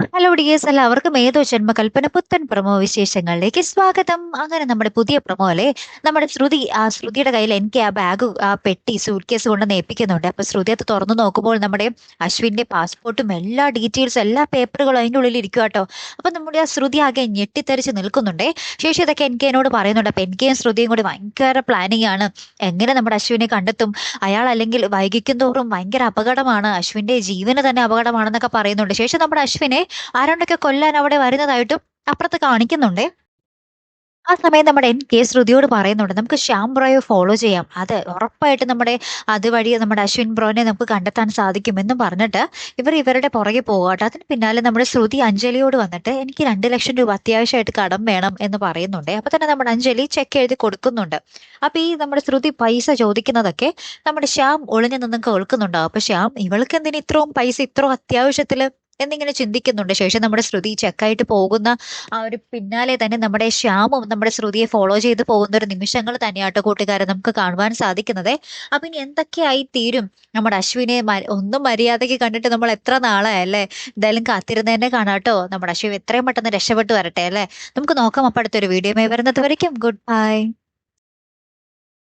Hello dears എല്ലാവർക്കും ഏതോ ജന്മകൽപ്പന പുത്തൻ പ്രമോ വിശേഷങ്ങളിലേക്ക് സ്വാഗതം. അങ്ങനെ നമ്മുടെ പുതിയ പ്രമോ അല്ലേ? നമ്മുടെ ശ്രുതി ആ ശ്രുതിയുടെ കയ്യിൽ എനിക്ക് ആ ബാഗ് ആ പെട്ടി സൂട്ട് കേസ് കൊണ്ട് ഏൽപ്പിക്കുന്നുണ്ട്. അപ്പൊ ശ്രുതി അത് തുറന്നു നോക്കുമ്പോൾ നമ്മുടെ അശ്വിന്റെ പാസ്പോർട്ടും എല്ലാ ഡീറ്റെയിൽസും എല്ലാ പേപ്പറുകളും അതിന്റെ ഉള്ളിൽ ഇരിക്കും കേട്ടോ അപ്പൊ നമ്മുടെ ആ ശ്രുതി ആകെ ഞെട്ടിത്തെറിച്ച് നിൽക്കുന്നുണ്ടേ. ശേഷം ഇതൊക്കെ എനിക്ക് എന്നോട് പറയുന്നുണ്ട്. അപ്പൊ എനിക്കും ശ്രുതിയും കൂടി ഭയങ്കര പ്ലാനിങ് ആണ്. എങ്ങനെ നമ്മുടെ അശ്വിനെ കണ്ടെത്തും? അയാൾ അല്ലെങ്കിൽ വൈകിക്കും തോറും ഭയങ്കര അപകടമാണ്. അശ്വിന്റെ ജീവന് തന്നെ അപകടമാണെന്നൊക്കെ പറയുന്നുണ്ട്. ശേഷം നമ്മുടെ അശ്വിനെ ആരോണ്ടൊക്കെ കൊല്ലാൻ അവിടെ വരുന്നതായിട്ടും അപ്പുറത്ത് കാണിക്കുന്നുണ്ട്. ആ സമയം നമ്മുടെ എൻ കെ ശ്രുതിയോട് പറയുന്നുണ്ട് നമുക്ക് ശ്യാം ബ്രോയെ ഫോളോ ചെയ്യാം. അത് ഉറപ്പായിട്ട് നമ്മുടെ അതുവഴി നമ്മുടെ അശ്വിൻ ബ്രോനെ നമുക്ക് കണ്ടെത്താൻ സാധിക്കുമെന്നും പറഞ്ഞിട്ട് ഇവർ ഇവരുടെ പുറകെ പോകാട്ടോ അതിന് പിന്നാലെ നമ്മുടെ ശ്രുതി അഞ്ജലിയോട് വന്നിട്ട് എനിക്ക് രണ്ട് ലക്ഷം രൂപ അത്യാവശ്യമായിട്ട് കടം വേണം എന്ന് പറയുന്നുണ്ട്. അപ്പൊ തന്നെ നമ്മുടെ അഞ്ജലി ചെക്ക് എഴുതി കൊടുക്കുന്നുണ്ട്. അപ്പൊ ഈ നമ്മുടെ ശ്രുതി പൈസ ചോദിക്കുന്നതൊക്കെ നമ്മുടെ ശ്യാം ഒളിഞ്ഞു നിന്നും കേൾക്കുന്നുണ്ടാവും. അപ്പൊ ശ്യാം ഇവൾക്ക് എന്തിനും ഇത്രയും പൈസ ഇത്രയും അത്യാവശ്യത്തിൽ എന്നിങ്ങനെ ചിന്തിക്കുന്നുണ്ട്. ശേഷം നമ്മുടെ ശ്രുതി ചെക്കായിട്ട് പോകുന്ന ആ ഒരു പിന്നാലെ തന്നെ നമ്മുടെ ശ്യാമും നമ്മുടെ ശ്രുതിയെ ഫോളോ ചെയ്ത് പോകുന്ന ഒരു നിമിഷങ്ങൾ തന്നെയാട്ടോ കൂട്ടുകാരെ നമുക്ക് കാണുവാൻ സാധിക്കുന്നത്. അപ്പൊ ഇനി എന്തൊക്കെയായി തീരും? നമ്മുടെ അശ്വിനെ ഒന്നും മര്യാദയ്ക്ക് കണ്ടിട്ട് നമ്മൾ എത്ര നാളായല്ലേ എന്തായാലും കാത്തിരുന്നതന്നെ കാണാട്ടോ. നമ്മുടെ അശ്വിൻ എത്രയും പെട്ടെന്ന് രക്ഷപ്പെട്ടു വരട്ടെ അല്ലേ? നമുക്ക് നോക്കാം. അപ്പൊ അടുത്തൊരു വീഡിയോ വരുന്നത് വരയ്ക്കും. Good bye